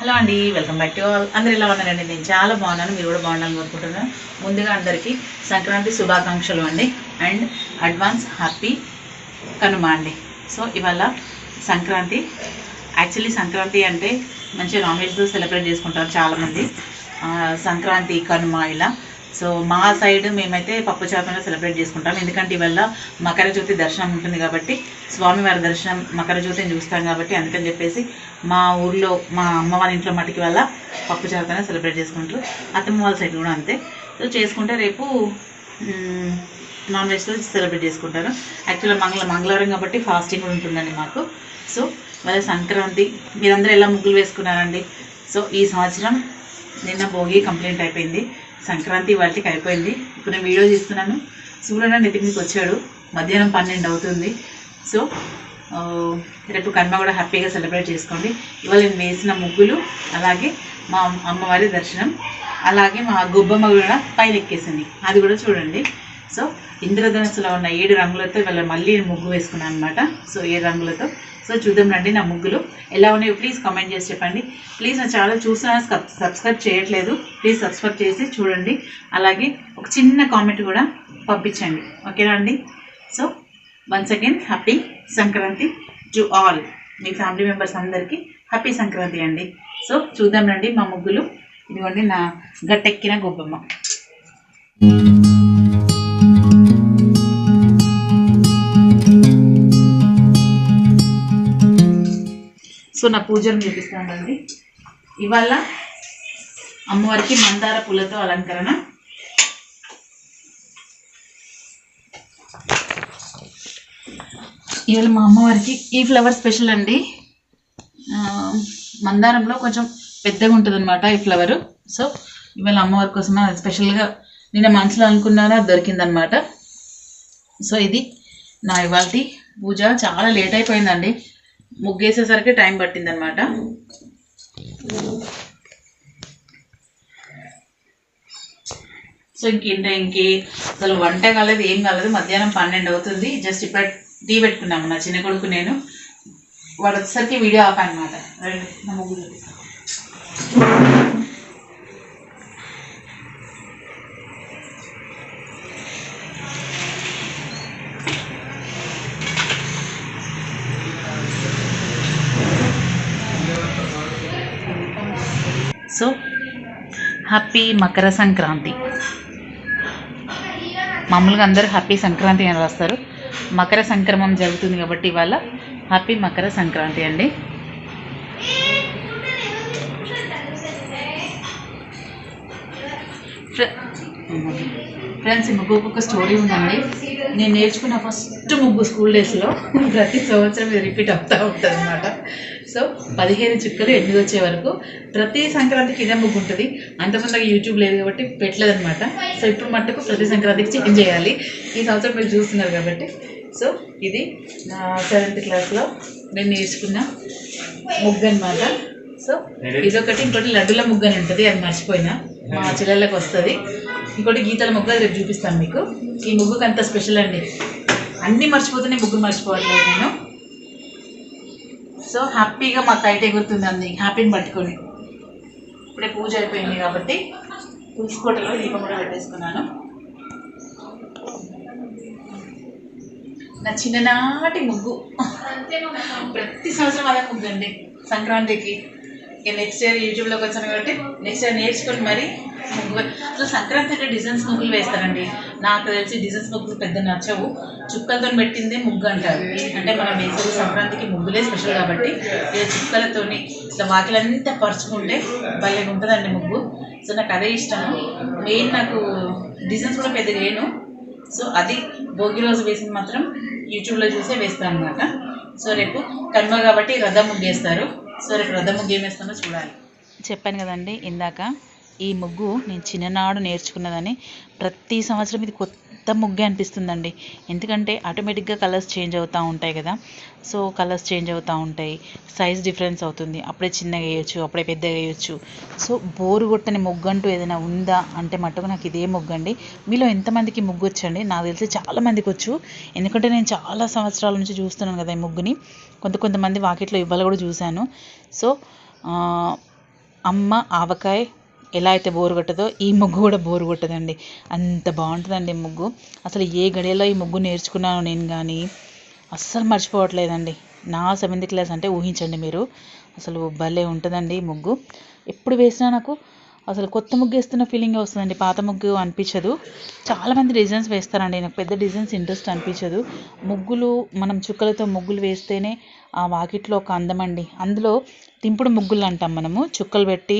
Hello అండి welcome back to all. అందరు ఎలా ఉన్నారండి? నేను చాలా బాగున్నాను మీరు కూడా బాగుండాలని కోరుకుంటున్నాను. ముందుగా అందరికీ సంక్రాంతి శుభాకాంక్షలు అండి. అండ్ అడ్వాన్స్ హ్యాపీ కనుమ అండి. సో ఇవాళ సంక్రాంతి. యాక్చువల్లీ సంక్రాంతి అంటే మంచి నాన్ వెజ్తో సెలబ్రేట్ చేసుకుంటారు చాలామంది. సంక్రాంతి కనుమ ఇలా. సో మా సైడ్ మేమైతే పప్పు చేపలను సెలబ్రేట్ చేసుకుంటాం. ఎందుకంటే ఇవాళ మకర జ్యోతి దర్శనం ఉంటుంది కాబట్టి స్వామివారి దర్శనం మకర జ్యోతిని చూస్తాం కాబట్టి అందుకని చెప్పేసి మా ఊర్లో మా అమ్మ వాళ్ళ ఇంట్లో మటుకి వల్ల పప్పు చేపలను సెలబ్రేట్ చేసుకుంటారు. అత్తమ్మ వాళ్ళ సైడ్ కూడా అంతే. సో చేసుకుంటే రేపు నాన్ వెజ్తో సెలబ్రేట్ చేసుకుంటారు. యాక్చువల్గా మంగళ మంగళవారం కాబట్టి ఫాస్టింగ్ కూడా ఉంటుందండి మాకు. సో వాళ్ళ సంక్రాంతి మీరందరూ ఎలా ముగ్గులు వేసుకున్నారండి? సో ఈ సంవత్సరం నిన్న భోగి కంప్లీట్ అయిపోయింది. సంక్రాంతి వాటికి అయిపోయింది. ఇప్పుడు నేను వీడియో చేస్తున్నాను సూర్యుడు నెత్తి వచ్చాడు. మధ్యాహ్నం పన్నెండు అవుతుంది. సో రేపు కనుమ కూడా హ్యాపీగా సెలబ్రేట్ చేసుకోండి. ఇవాళ నేను వేసిన ముగ్గులు అలాగే మా అమ్మవారి దర్శనం అలాగే మా గొబ్బమ్మ కూడా పైన ఎక్కేసింది. అది కూడా చూడండి. సో ఇంద్రధనుస్సులో ఉన్న ఏడు రంగులతో ఇవాళ మళ్ళీ నేను ముగ్గు వేసుకున్నాను అనమాట సో ఏడు రంగులతో. సో చూద్దాం రండి నా ముగ్గులు. ఎలా ఉన్నాయో ప్లీజ్ కామెంట్ చేసి చెప్పండి. ప్లీజ్ నా ఛానల్ చూసినా సబ్స్క్రైబ్ చేయట్లేదు. ప్లీజ్ సబ్స్క్రైబ్ చేసి చూడండి. అలాగే ఒక చిన్న కామెంట్ కూడా పంపించండి. ఓకేనా అండి? So once again happy Sankranti to all me family members అందరికీ హ్యాపీ సంక్రాంతి అండి. సో చూద్దాం రండి మా ముగ్గులు. ఇదిగోండి నా గట్టెక్కిన గొబ్బమ్మ. సో నా పూజను చూపిస్తానండి. ఇవాళ అమ్మవారికి మందార పూలతో అలంకరణ. ఇవాళ మా అమ్మవారికి ఈ ఫ్లవర్ స్పెషల్ అండి. మందారంలో కొంచెం పెద్దగా ఉంటుంది అనమాట ఈ ఫ్లవరు. సో ఇవాళ అమ్మవారి కోసం అది స్పెషల్గా నిన్న మనసులో అనుకున్నాను అది దొరికిందనమాట సో ఇది నా ఇవాళ పూజ. చాలా లేట్ అయిపోయిందండి. ముగ్గేసేసరికి టైం పట్టిందనమాట. సో ఇంకేంటే ఇంకే అసలు వంట కాలేదు ఏం కాలేదు మధ్యాహ్నం పన్నెండు అవుతుంది. జస్ట్ ఇప్పుడు టీ పెట్టుకున్నాము నా చిన్న కొడుకు నేను. వాడు వచ్చేసరికి వీడియో ఆపాను అనమాట నా ముగ్గురు. So happy Makar Sankranti. మామూలుగా అందరూ హ్యాపీ సంక్రాంతి అని రాస్తారు. మకర సంక్రమం జరుగుతుంది కాబట్టి ఇవాళ హ్యాపీ మకర సంక్రాంతి అండి. ఫ్రె- ఫ్రెండ్స్ ఈ ఒక స్టోరీ ఉందండి. నేను నేర్చుకున్న ఫస్ట్ ముగ్గు స్కూల్ డేస్లో ప్రతి సంవత్సరం ఇది రిపీట్ అవుతూ ఉంటుంది అనమాట సో పదిహేను చుక్కలు ఎనిమిది వచ్చే వరకు ప్రతి సంక్రాంతికి ఇదే ముగ్గు ఉంటుంది. అంతకుముందు యూట్యూబ్ లేదు కాబట్టి పెట్టలేదు అనమాట సో ఇప్పుడు మట్టుకు ప్రతి సంక్రాంతికి చేంజ్ చేయాలి. ఈ సంవత్సరం మీరు చూస్తున్నారు కాబట్టి. సో ఇది నా సెవెంత్ క్లాస్లో నేను నేర్చుకున్న ముగ్గు అనమాట సో ఇదొకటి ఇంకోటి లడ్డుల ముగ్గు అని ఉంటుంది. అది మర్చిపోయినా. మా చెల్లెళ్ళకి వస్తుంది. ఇంకోటి గీతల ముగ్గు అది రేపు చూపిస్తాను మీకు. ఈ ముగ్గుకి అంత స్పెషల్ అండి. అన్నీ మర్చిపోతూనే ముగ్గు మర్చిపోవట్లేదు నేను. సో హ్యాపీగా మాకు అయితే గుర్తుంది అంది. హ్యాపీని పట్టుకొని. ఇప్పుడే పూజ అయిపోయింది కాబట్టి తులసికోటలో దీపం కూడా పెట్టేసుకున్నాను. నా చిన్ననాటి ముగ్గు. ప్రతి సంవత్సరం అదే ముగ్గు అండి. సంక్రాంతికి. ఇక నెక్స్ట్ ఇయర్ యూట్యూబ్లోకి వచ్చాను కాబట్టి నెక్స్ట్ ఇయర్ నేర్చుకొని మరి అసలు సంక్రాంతి అంటే డిజైన్స్ ముగ్గులు వేస్తారండి. నాకు తెలిసి డిజైన్స్ ముగ్గులు పెద్ద నచ్చవు. చుక్కలతో పెట్టిందే ముగ్గు అంటారు. అంటే మనం వేసేది సంక్రాంతికి ముగ్గులే స్పెషల్ కాబట్టి చుక్కలతోని ఇట్లా వాకిలంతా పరుచుకుంటే భలే ఉంటుందండి ముగ్గు. సో నాకు అదే ఇష్టము. మెయిన్ నాకు డిజైన్స్ కూడా పెద్ద వేయను. సో అది భోగి రోజు వేసింది మాత్రం యూట్యూబ్లో చూసే వేస్తాను అనమాట సో రేపు కనుమ కాబట్టి రథం ముగ్గేస్తారు. సో రేపు రథం ముగ్గు ఏం చూడాలి. చెప్పాను కదండి ఇందాక. ఈ ముగ్గు నేను చిన్ననాడు నేర్చుకున్నదని ప్రతి సంవత్సరం ఇది కొత్త ముగ్గే అనిపిస్తుందండి. ఎందుకంటే ఆటోమేటిక్గా కలర్స్ చేంజ్ అవుతూ ఉంటాయి కదా. సో కలర్స్ చేంజ్ అవుతూ ఉంటాయి. సైజ్ డిఫరెన్స్ అవుతుంది. అప్పుడే చిన్నగా వేయచ్చు అప్పుడే పెద్దగా వేయచ్చు. సో బోరు కొట్టని ముగ్గు అంటూ ఏదైనా ఉందా అంటే మట్టుకు నాకు ఇదే ముగ్గు అండి మీలో ఎంతమందికి ముగ్గు వచ్చండి? నాకు తెలిసి చాలా మందికి వచ్చు. ఎందుకంటే నేను చాలా సంవత్సరాల నుంచి చూస్తున్నాను కదా ఈ ముగ్గుని. కొంత కొంతమంది వాకిట్లో ఇవ్వాలి కూడా చూశాను. సో అమ్మ ఆవకాయ ఎలా అయితే బోరు కొట్టదో ఈ ముగ్గు కూడా బోరు కొట్టదండి. అంత బాగుంటుందండి ముగ్గు. అసలు ఏ గడియలో ఈ ముగ్గు నేర్చుకున్నాను నేను కానీ అస్సలు మర్చిపోవట్లేదండి. నా సెవెంత్ క్లాస్ అంటే ఊహించండి మీరు. అసలు భలే ఉంటుందండి ఈ ముగ్గు. ఎప్పుడు వేసినా నాకు అసలు కొత్త ముగ్గు వేస్తున్న ఫీలింగ్ వస్తుందండి. పాత ముగ్గు అనిపించదు. చాలామంది డిజైన్స్ వేస్తారండి. నాకు పెద్ద డిజైన్స్ ఇంట్రెస్ట్ అనిపించదు. ముగ్గులు మనం చుక్కలతో ముగ్గులు వేస్తేనే ఆ వాకిట్లో ఒక అందం అండి. అందులో తింపుడు ముగ్గులు అంటాం మనము. చుక్కలు పెట్టి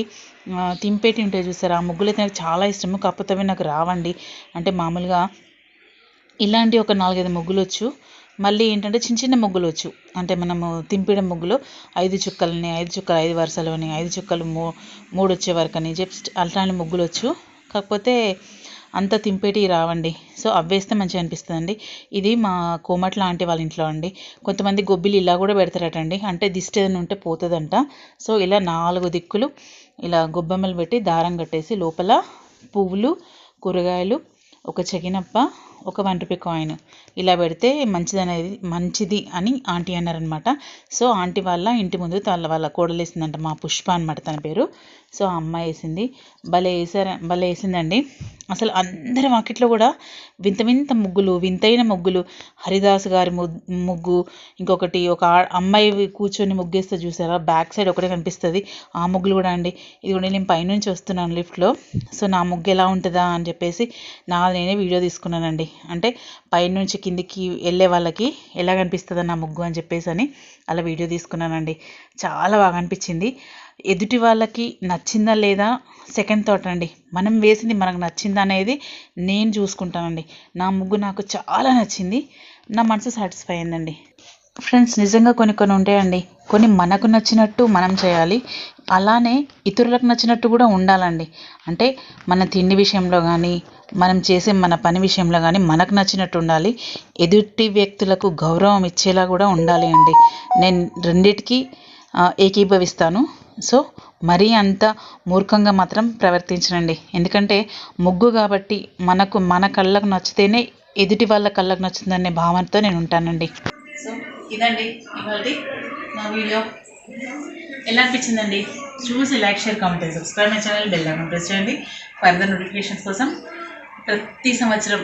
తింపేటి ఉంటాయి చూసారా? ఆ ముగ్గులు అయితే నాకు చాలా ఇష్టము. కాకపోతే అవి నాకు రావండి. అంటే మామూలుగా ఇలాంటి ఒక నాలుగైదు ముగ్గులు వచ్చు. మళ్ళీ ఏంటంటే చిన్న చిన్న ముగ్గులు వచ్చు. అంటే మనము తింపడం ముగ్గులు ఐదు చుక్కలని ఐదు చుక్కలు ఐదు వరుసలు అని ఐదు చుక్కలు మూ మూడు వచ్చే వరకు అని జస్ట్ అలాంటి ముగ్గులు వచ్చు. కాకపోతే అంత తింపేటివి రావండి. సో అవి వేస్తే మంచిగా అనిపిస్తుందండి. ఇది మా కోమట్ల ఆంటీ వాళ్ళ ఇంట్లో అండి. కొంతమంది గొబ్బిలు ఇలా కూడా పెడతారటండి. అంటే దిష్టి ఏదైనా ఉంటే పోతుందంట. సో ఇలా నాలుగు దిక్కులు ఇలా గొబ్బెమ్మలు పెట్టి దారం కట్టేసి లోపల పువ్వులు కూరగాయలు ఒక చెగినప్ప ఒక వన్ రూపీ కాయిన్ ఇలా పెడితే మంచిది అనేది మంచిది అని ఆంటీ అన్నారనమాట సో ఆంటీ వాళ్ళ ఇంటి ముందు తన వాళ్ళ కోడలు వేసిందంట మా పుష్ప అనమాట తన పేరు. సో ఆ అమ్మాయి వేసింది. భలే వేసారు భలే వేసిందండి. అసలు అందరి వాకిట్లో కూడా వింత వింత ముగ్గులు వింతైన ముగ్గులు. హరిదాస్ గారి ముగ్గు ఇంకొకటి ఒక అమ్మాయి కూర్చొని ముగ్గేస్తే చూసారా? బ్యాక్ సైడ్ ఒకటే కనిపిస్తుంది. ఆ ముగ్గులు కూడా అండి. ఇది కూడా నేను పైనుంచి వస్తున్నాను లిఫ్ట్లో. సో నా ముగ్గు ఎలా ఉంటుందా అని చెప్పేసి నా నేనే వీడియో తీసుకున్నానండి. అంటే పైనుంచి కిందికి వెళ్ళే వాళ్ళకి ఎలా కనిపిస్తుంది నా ముగ్గు అని చెప్పేసి అని అలా వీడియో తీసుకున్నానండి. చాలా బాగా అనిపించింది. ఎదుటి వాళ్ళకి నచ్చిందా లేదా సెకండ్ థాట్ అండి. మనం వేసింది మనకు నచ్చిందా అనేది నేను చూసుకుంటానండి. నా ముగ్గు నాకు చాలా నచ్చింది. నా మనసు సాటిస్ఫై అయిందండి. ఫ్రెండ్స్ నిజంగా కొన్ని కొన్ని ఉంటాయండి. కొన్ని మనకు నచ్చినట్టు మనం చేయాలి. అలానే ఇతరులకు నచ్చినట్టు కూడా ఉండాలండి. అంటే మన తిండి విషయంలో కానీ మనం చేసే మన పని విషయంలో కానీ మనకు నచ్చినట్టు ఉండాలి. ఎదుటి వ్యక్తులకు గౌరవం ఇచ్చేలా కూడా ఉండాలి అండి. నేను రెండిటికి ఏకీభవిస్తాను. సో మరీ అంత మూర్ఖంగా మాత్రం ప్రవర్తించనండి. ఎందుకంటే ముగ్గు కాబట్టి మనకు మన కళ్ళకు నచ్చితేనే ఎదుటి వాళ్ళ కళ్ళకు నచ్చుతుందనే భావనతో నేను ఉంటానండి. సో ఇదండి ఇవాళ నా వీడియో. ఎలా అనిపించిందండి? చూసి like share comment subscribe my channel. Bell icon press చేయండి. ఫర్దర్ నోటిఫికేషన్స్ కోసం ప్రతి సంవత్సరం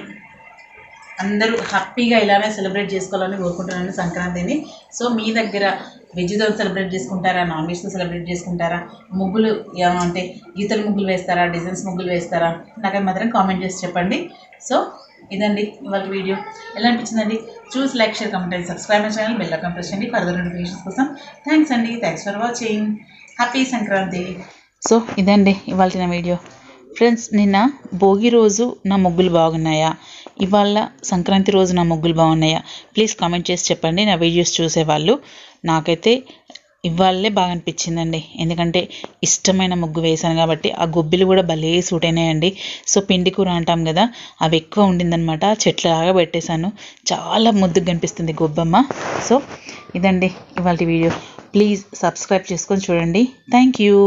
అందరూ హ్యాపీగా ఇలానే సెలబ్రేట్ చేసుకోవాలని కోరుకుంటున్నాను సంక్రాంతిని. సో మీ దగ్గర వెజ్తో సెలబ్రేట్ చేసుకుంటారా? నాన్ వెజ్తో సెలబ్రేట్ చేసుకుంటారా? ముగ్గులు యా అంటే గీతలు ముగ్గులు వేస్తారా? డిజైన్స్ ముగ్గులు వేస్తారా? నాకు మాత్రం కామెంట్ చేసి చెప్పండి. సో ఇదండి ఇవాళ వీడియో. ఎలా అనిపించిందండి? చూస్ like share comment and subscribe my channel. Bell icon press చేయండి. ఫర్దర్ నోటిఫికేషన్స్ కోసం థ్యాంక్స్ అండి. Thanks for watching. Happy Sankranti. So ఇదండి ఇవాళ వీడియో. ఫ్రెండ్స్ నిన్న భోగి రోజు నా ముగ్గులు బాగున్నాయా? ఇవాళ సంక్రాంతి రోజు నా ముగ్గులు బాగున్నాయా? ప్లీజ్ కామెంట్ చేసి చెప్పండి. నా వీడియోస్ చూసేవాళ్ళు నాకైతే ఇవాళే బాగా అనిపించిందండి. ఎందుకంటే ఇష్టమైన ముగ్గు వేశాను కాబట్టి ఆ గొబ్బిలు కూడా భలే సూట్ అయినాయండి. సో పిండి కూర అంటాం కదా అవి ఎక్కువ ఉండిందనమాట చెట్లలాగా పెట్టేశాను. చాలా ముద్దుగా కనిపిస్తుంది గొబ్బమ్మ. సో ఇదండి ఇవాళ వీడియో. ప్లీజ్ సబ్స్క్రైబ్ చేసుకొని చూడండి. Thank you.